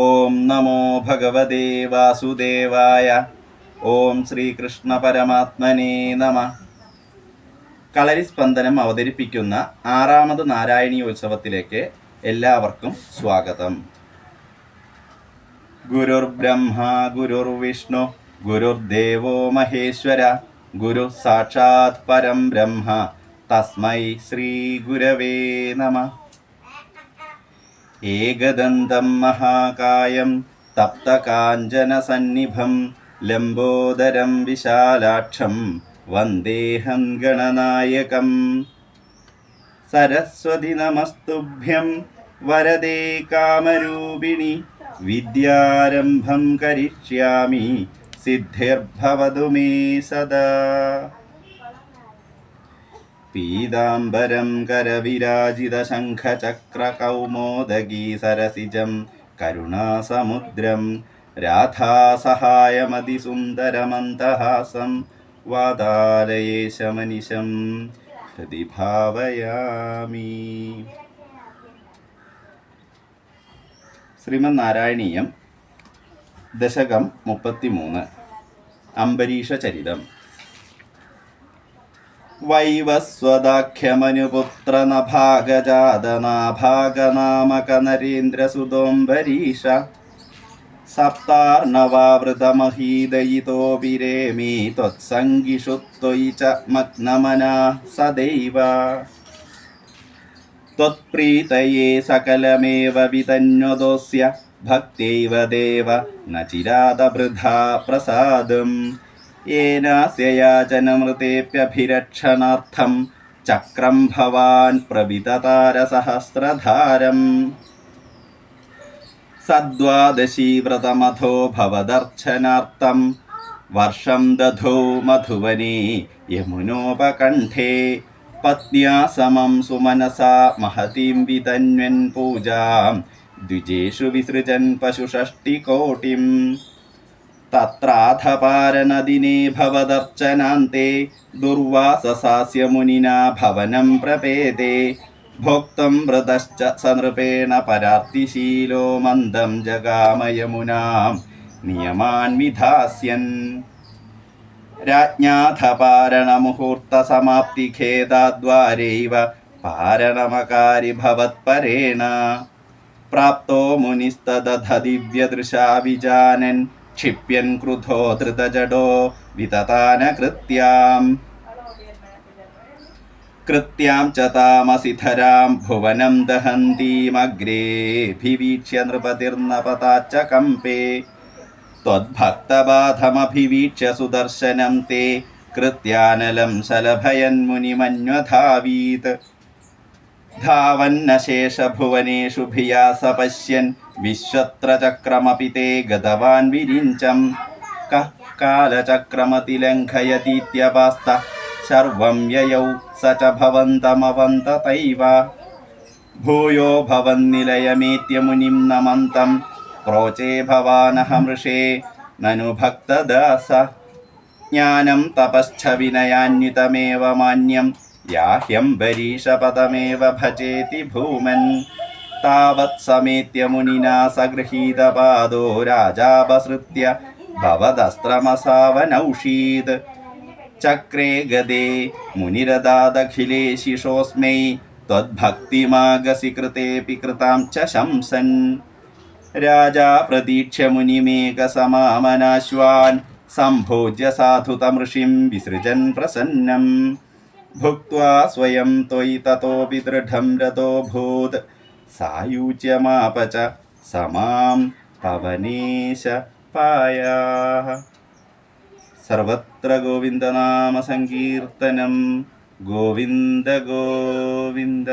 ഓം നമോ ഭഗവതേ വാസുദേവായ. ഓം ശ്രീകൃഷ്ണ പരമാത്മനേ നമ. കളരി സ്പന്ദനം അവതരിപ്പിക്കുന്ന ആറാമത് നാരായണീയോത്സവത്തിലേക്ക് എല്ലാവർക്കും സ്വാഗതം. ഗുരുർ ബ്രഹ്മ ഗുരുർ വിഷ്ണു ഗുരുർ ദേവോ മഹേശ്വര ഗുരു സാക്ഷാത് പരം ബ്രഹ്മ. തസ്മൈ ശ്രീ ഗുരവേ നമ. ഏകദന്തം മഹാകായം തപ്തകാഞ്ചനസന്നിഭം ലംബോദരം വിശാലാക്ഷം വന്ദേഹം ഗണനായകം. സരസ്വതി നമസ്തുഭ്യം വരദേ കാമരൂപിണി വിദ്യാരംഭം കരിഷ്യാമി സിദ്ധിർഭവതു മേ സദാ. പീതാംബരം കരവിരാജിതശംഖചക്രകൗമോദഗീ സരസിജം കരുണാസമുദ്രം രാധാസഹായമതിസുന്ദരമന്തഹാസം വാതാലയേശമനിശം. ഹൃദി ഭാവയാമി ശ്രീമൻ നാരായണീയം ദശകം മുപ്പത്തിമൂന്ന് അംബരീഷ ചരിതം വൈവസ്വദാഖ്യമനുപുത്രനഭാഗജാതനാഭാഗനാമകനരീന്ദ്രസുതോംബരീഷ സപ്താർണവാവൃതമഹീദയിതോ വിരേമി ത്വത്സംഗിഷു ത്വയി ച മഗ്നമനാ സദൈവ. त्वत्प्रीतये सकलमेव वितन्वदोऽस्य भक्त्यैव देव न चिरादवृथा പ്രസാദം. येनास्य याचनमृतेऽप्यभिरक्षणार्थं चक्रं भवान् प्रविततारसहस्रधारम् सद्वादशी व्रतमथो भवदर्चनार्थं वर्षं दधौ मधुवने यमुनोपकण्ठे। पत्न्या समं सुमनसा महतीं वितन्वन् पूजां। द्विजेषु विसृजन् पशुषष्टिकोटिम्। तत्राधपारनदिने भवदर्चनान्ते दुर्वाससास्य मुनिना भवनं प्रपेदे भोक्तं व्रतश्च सनृपेण परार्तिशीलो मन्दं जगामयमुनां नियमान् विधास्यन् राज्ञाथपारणमुहूर्तसमाप्तिखेदाद्वारैव पारणमकारि भवत्परेण प्राप्तो मुनिस्तदधदिव्यदृशा विजानन् ക്ഷിപ്യൻ ക്രുധോ ധൃതജഡോ വിതതാനകൃത്യാം കൃത്യാം ച താമസിധരാം ഭുവനം ദഹന്തീമഗ്രേഭിവീക്ഷ്യ നൃപതിർനപതാച്ച കമ്പേ त्वद्भक्तबाधमभिवीक्ष्य सुदर्शनं ते कृत्यानलं शलभयन्मुनिमन्वधावीत् धावन्नशेषभुवनेषु भिया स വിശ്വത്രചക്രമപി തേ ഗതവാൻ വിരിഞ്ചം. കഃ കാലചക്രമതിലംഘയതീത്യവാസ്ത. സർവം യയൗ സ ച ഭവന്തമവന്തതൈവ ഭൂയോ ഭവന്നിലയമേത്യമുനിം നമന്തം. ക്രോചേ ഭവാനഹമൃഷേ നനു ഭക്തദാസ. ജ്ഞാനം തപശ്ച വിനയാന്വിതമേവ മാന്യം. യാഹ്യം ബരീഷപദമേവ ഭജേതി ഭൂമൻ. भजेति भूमन् तावत् समेत्य मुनिना सगृहीतपादो राजापसृत्य भवदस्त्रमसावनौषीत् चक्रे गदे मुनिरदादखिलेशिषोऽस्मै त्वद्भक्तिमागसि कृतेऽपि कृतां च शंसन्। राजा प्रतीक्ष्य मुनिमेकसमामनाश्वान्, सम्भोज्य साधुतमृषिं विसृजन् प्रसन्नम्। भुक्त्वा स्वयं त्वयि ततोऽपि दृढं रतोऽभूत् സായുജ്യമാപച സമാം പവനീശ പായാ സർവത്ര ഗോവിന്ദനാമ സങ്കീർത്തനം ഗോവിന്ദ ഗോവിന്ദ.